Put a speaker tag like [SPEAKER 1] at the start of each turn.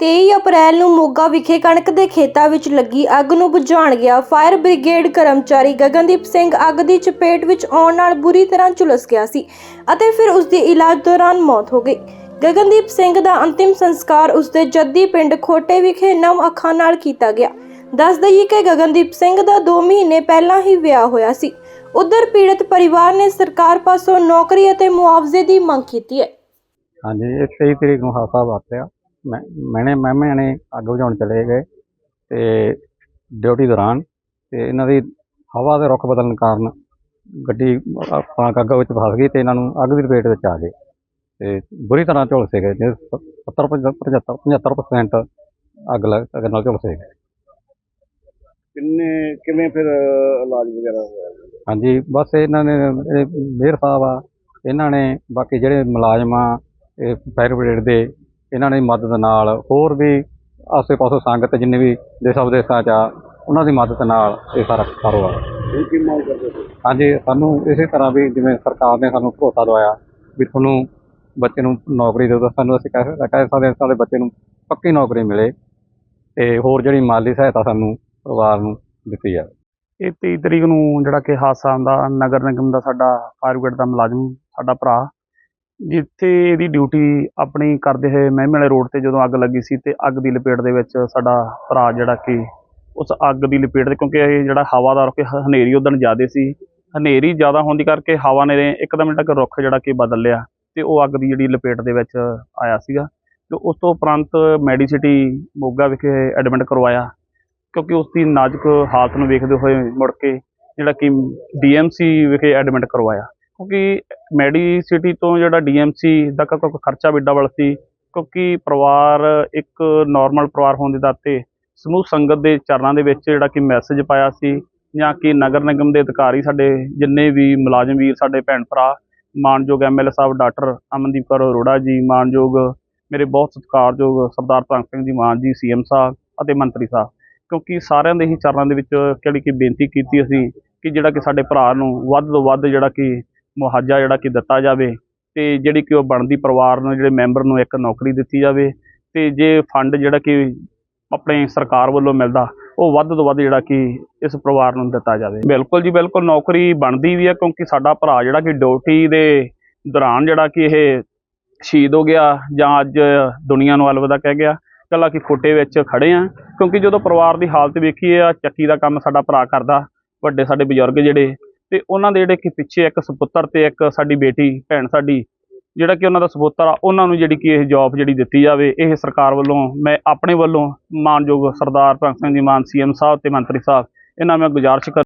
[SPEAKER 1] 23 ਅਪ੍ਰੈਲ ਨੂੰ ਮੋਗਾ ਵਿਖੇ ਕਣਕ ਦੇ ਖੇਤਾਂ ਵਿੱਚ ਲੱਗੀ ਅੱਗ ਨੂੰ ਬੁਝਾਉਣ ਗਿਆ ਫਾਇਰ ਬ੍ਰਿਗੇਡ ਕਰਮਚਾਰੀ ਗਗਨਦੀਪ ਸਿੰਘ। ਅੱਗ ਦੀ ਚਪੇਟ ਵਿੱਚ ਆਉਣ ਨਾਲ ਬੁਰੀ ਤਰ੍ਹਾਂ ਝੁਲਸ ਗਿਆ ਸੀ ਅਤੇ ਫਿਰ ਉਸ ਦੀ ਇਲਾਜ ਦੌਰਾਨ ਮੌਤ ਹੋ ਗਈ। ਗਗਨਦੀਪ ਸਿੰਘ ਦਾ ਅੰਤਿਮ ਸੰਸਕਾਰ ਉਸਦੇ ਜੱਦੀ ਪਿੰਡ ਖੋਟੇ ਵਿਖੇ ਨਵ ਅੱਖਾਂ ਨਾਲ ਕੀਤਾ ਗਿਆ। ਦੱਸ ਦਈਏ ਕਿ ਗਗਨਦੀਪ ਸਿੰਘ ਦਾ 2 ਮਹੀਨੇ ਪਹਿਲਾਂ ਹੀ ਵਿਆਹ ਹੋਇਆ ਸੀ। ਉਧਰ ਪੀੜਤ ਪਰਿਵਾਰ ਨੇ ਸਰਕਾਰ ਪਾਸੋਂ ਨੌਕਰੀ ਅਤੇ ਮੁਆਵਜ਼ੇ ਦੀ ਮੰਗ ਕੀਤੀ ਹੈ।
[SPEAKER 2] ਹਾਂਜੀ, ਇਹ 23 ਤਰੀਕ ਨੂੰ ਹਾਦਸਾ ਵਾਪਰਿਆ। ਮੈਂ ਮੈਨੇ ਮਹਿਮਿਆਂ ਨੇ ਅੱਗ ਬੁਝਾਉਣ ਚਲੇ ਗਏ ਤੇ ਡਿਊਟੀ ਦੌਰਾਨ ਤੇ ਇਹਨਾਂ ਦੀ ਹਵਾ ਦੇ ਰੁੱਖ ਬਦਲਣ ਕਾਰਨ ਗੱਡੀ ਆਪਣਾ ਅੱਗ ਵਿੱਚ ਫਸ ਗਈ ਤੇ ਇਹਨਾਂ ਨੂੰ ਅੱਗ ਦੀ ਲਪੇਟ ਵਿੱਚ ਆ ਗਏ ਤੇ ਬੁਰੀ ਤਰ੍ਹਾਂ ਝੁਲਸੇ ਗਏ ਜੇ 70 75 75% ਅੱਗ ਲੱਗ ਅੱਗ ਨਾਲ ਝੁਲਸੇ ਗਏ।
[SPEAKER 3] ਕਿੰਨੇ ਕਿਵੇਂ ਫਿਰ ਇਲਾਜ ਵਗੈਰਾ ਹੋਇਆ?
[SPEAKER 2] ਹਾਂਜੀ ਬਸ ਇਹਨਾਂ ਨੇ ਇਹ ਮੇਅਰ ਸਾਹਿਬ ਆ। ਇਹਨਾਂ ਨੇ ਬਾਕੀ ਜਿਹੜੇ ਮੁਲਾਜ਼ਮ ਆ ਇਹ ਫਾਇਰ ਬ੍ਰਿਗੇਡ ਦੇ ਇਹਨਾਂ ਨੇ ਮਦਦ ਨਾਲ ਹੋਰ ਵੀ ਆਸੇ ਪਾਸੇ ਸੰਗਤ ਜਿੰਨੇ ਵੀ ਦੇਸ਼ ਵਿਦੇਸ਼ਾਂ 'ਚ ਆ ਉਹਨਾਂ ਦੀ ਮਦਦ ਨਾਲ ਇਹ ਸਾਰਾ ਕਾਰੋਬਾਰ। ਹਾਂਜੀ ਸਾਨੂੰ ਇਸੇ ਤਰ੍ਹਾਂ ਵੀ ਜਿਵੇਂ ਸਰਕਾਰ ਨੇ ਸਾਨੂੰ ਭਰੋਸਾ ਦਵਾਇਆ ਵੀ ਤੁਹਾਨੂੰ ਬੱਚੇ ਨੂੰ ਨੌਕਰੀ ਦਿਓ ਤਾਂ ਸਾਨੂੰ ਅਸੀਂ ਕਹਿ ਕਹਿ ਸਕਦੇ ਹਾਂ ਸਾਡੇ ਬੱਚੇ ਨੂੰ ਪੱਕੀ ਨੌਕਰੀ ਮਿਲੇ ਤੇ ਹੋਰ ਜਿਹੜੀ ਮਾਲੀ ਸਹਾਇਤਾ ਸਾਨੂੰ ਪਰਿਵਾਰ ਨੂੰ ਦਿੱਤੀ ਜਾਵੇ।
[SPEAKER 4] ਇਹ 23 ਤਰੀਕ ਨੂੰ ਜਿਹੜਾ ਕਿ ਹਾਦਸਾ ਆਉਂਦਾ ਨਗਰ ਨਿਗਮ ਦਾ ਸਾਡਾ ਫਾਇਰ ਬ੍ਰਿਗੇਡ ਦਾ ਮੁਲਾਜ਼ਮ ਸਾਡਾ ਭਰਾ ਜਿੱਥੇ ਇਹਦੀ ਡਿਊਟੀ ਆਪਣੀ ਕਰਦੇ ਹੋਏ ਮਹਿਮੇ ਵਾਲੇ ਰੋਡ ਤੇ ਜਦੋਂ ਅੱਗ ਲੱਗੀ ਸੀ ਤੇ ਅੱਗ ਦੀ ਲਪੇਟ ਦੇ ਵਿੱਚ ਸਾਡਾ ਭਰਾ ਜਿਹੜਾ ਕਿ ਉਸ ਅੱਗ ਦੀ ਲਪੇਟ ਦੇ ਕਿਉਂਕਿ ਇਹ ਜਿਹੜਾ ਹਵਾ ਦਾ ਰੁੱਖ ਹਨੇਰੀ ਉਦਣ ਜ਼ਿਆਦੇ ਸੀ। ਹਨੇਰੀ ਜ਼ਿਆਦਾ ਹੋਣ ਦੀ ਕਰਕੇ ਹਵਾ ਨੇ ਇੱਕਦਮ ਜਿਹੜਾ ਕਿ ਰੁੱਖ ਜਿਹੜਾ ਕਿ ਬਦਲ ਲਿਆ ਤੇ ਉਹ ਅੱਗ ਦੀ ਜਿਹੜੀ ਲਪੇਟ ਦੇ ਵਿੱਚ ਆਇਆ ਸੀਗਾ ਤੇ ਉਸ ਤੋਂ ਉਪਰੰਤ ਮੈਡੀਸਿਟੀ ਮੋਗਾ ਵਿਖੇ ਐਡਮਿਟ ਕਰਵਾਇਆ ਕਿਉਂਕਿ ਉਸ ਦੀ ਨਾਜ਼ੁਕ ਹਾਲਤ ਨੂੰ ਵੇਖਦੇ ਹੋਏ ਮੁੜ ਕੇ ਜਿਹੜਾ ਕਿ ਡੀਐਮਸੀ ਵਿਖੇ ਐਡਮਿਟ ਕਰਵਾਇਆ। ਕਿਉਂਕਿ ਮੈਡੀਸਿਟੀ ਤੋਂ ਜਿਹੜਾ ਡੀਐਮਸੀ ਦਾ ਕ- ਕ- ਖਰਚਾ ਵੀ ਡਬਲ ਸੀ, ਕਿਉਂਕਿ ਪਰਿਵਾਰ ਇੱਕ ਨਾਰਮਲ ਪਰਿਵਾਰ ਹੋਣ ਦੇ ਨਾਤੇ ਸਮੂਹ ਸੰਗਤ ਦੇ ਚਰਨਾਂ ਦੇ ਵਿੱਚ ਜਿਹੜਾ ਕਿ ਮੈਸੇਜ ਪਾਇਆ ਸੀ ਜਾਂ ਕਿ ਨਗਰ ਨਿਗਮ ਦੇ ਅਧਿਕਾਰੀ ਸਾਡੇ ਜਿੰਨੇ ਵੀ ਮੁਲਾਜ਼ਮ ਵੀਰ ਸਾਡੇ ਭੈਣ ਭਰਾ, ਮਾਨਯੋਗ ਐਮਐਲਏ ਸਾਹਿਬ ਡਾਕਟਰ ਅਮਨਦੀਪ ਕੌਰ ਅਰੋੜਾ ਜੀ, ਮਾਨਯੋਗ ਮੇਰੇ ਬਹੁਤ ਸਤਿਕਾਰਯੋਗ ਸਰਦਾਰ ਭਗਤ ਸਿੰਘ ਜੀ ਮਾਨ ਜੀ ਸੀਐਮ ਸਾਹਿਬ ਅਤੇ ਮੰਤਰੀ ਸਾਹਿਬ, ਕਿਉਂਕਿ ਸਾਰਿਆਂ ਦੇ ਹੀ ਚਰਨਾਂ ਦੇ ਵਿੱਚ ਜਿਹੜੀ ਕਿ ਬੇਨਤੀ ਕੀਤੀ ਅਸੀਂ ਕਿ ਜਿਹੜਾ ਕਿ ਸਾਡੇ ਭਰਾ ਨੂੰ ਵੱਧ ਤੋਂ ਵੱਧ ਜਿਹੜਾ ਕਿ ਮੁਆਵਜ਼ਾ ਜਿਹੜਾ ਕਿ ਦਿੱਤਾ ਜਾਵੇ ਤੇ ਜਿਹੜੀ ਕਿ ਉਹ ਬਣਦੀ ਪਰਿਵਾਰ ਨੂੰ, ਜਿਹੜੇ ਮੈਂਬਰ ਨੂੰ ਇੱਕ ਨੌਕਰੀ ਦਿੱਤੀ ਜਾਵੇ ਤੇ ਜੇ ਫੰਡ ਜਿਹੜਾ ਕਿ ਆਪਣੇ ਸਰਕਾਰ ਵੱਲੋਂ ਮਿਲਦਾ, ਉਹ ਵੱਧ ਤੋਂ ਵੱਧ ਜਿਹੜਾ ਕਿ ਇਸ ਪਰਿਵਾਰ ਨੂੰ ਦਿੱਤਾ ਜਾਵੇ। ਬਿਲਕੁਲ ਜੀ ਬਿਲਕੁਲ, ਨੌਕਰੀ ਬਣਦੀ ਵੀ ਹੈ ਕਿਉਂਕਿ ਸਾਡਾ ਭਰਾ ਜਿਹੜਾ ਕਿ ਡਿਊਟੀ ਦੇ ਦੌਰਾਨ ਜਿਹੜਾ ਕਿ ਇਹ ਸ਼ਹੀਦ ਹੋ ਗਿਆ ਜਾਂ ਅੱਜ ਦੁਨੀਆ ਨੂੰ ਅਲਵਿਦਾ ਕਹਿ ਗਿਆ ਕੱਲਾ ਕਿ ਖੋਟੇ ਵਿੱਚ ਖੜੇ ਆ ਕਿਉਂਕਿ ਜਦੋਂ ਪਰਿਵਾਰ ਦੀ ਹਾਲਤ ਵੇਖੀ ਆ ਚੱਕੀ ਦਾ ਕੰਮ ਸਾਡਾ ਭਰਾ ਕਰਦਾ, ਵੱਡੇ ਸਾਡੇ ਬਜ਼ੁਰਗ ਜਿਹੜੇ ਤੇ ਉਹਨਾਂ ਦੇ ਜਿਹੜੇ ਕਿ ਪਿੱਛੇ ਇੱਕ ਸੁਪੁੱਤਰ ਤੇ ਇੱਕ ਸਾਡੀ ਬੇਟੀ, ਭੈਣ ਸਾਡੀ, ਜਿਹੜਾ ਕਿ ਉਹਨਾਂ ਦਾ ਸਪੁੱਤਰ ਆ, ਉਹਨਾਂ ਨੂੰ ਜਿਹੜੀ ਕਿ ਇਹ ਜੌਬ ਜਿਹੜੀ ਦਿੱਤੀ ਜਾਵੇ, ਇਹ ਸਰਕਾਰ ਵੱਲੋਂ, ਮੈਂ ਆਪਣੇ ਵੱਲੋਂ ਮਾਨਯੋਗ ਸਰਦਾਰ ਭਗਤ ਸਿੰਘ ਜੀ, ਮਾਨ ਸੀਐਮ ਸਾਹਿਬ ਤੇ ਮੰਤਰੀ ਸਾਹਿਬ, ਇਹਨਾਂ ਮੈਂ ਗੁਜ਼ਾਰਿਸ਼ ਕਰ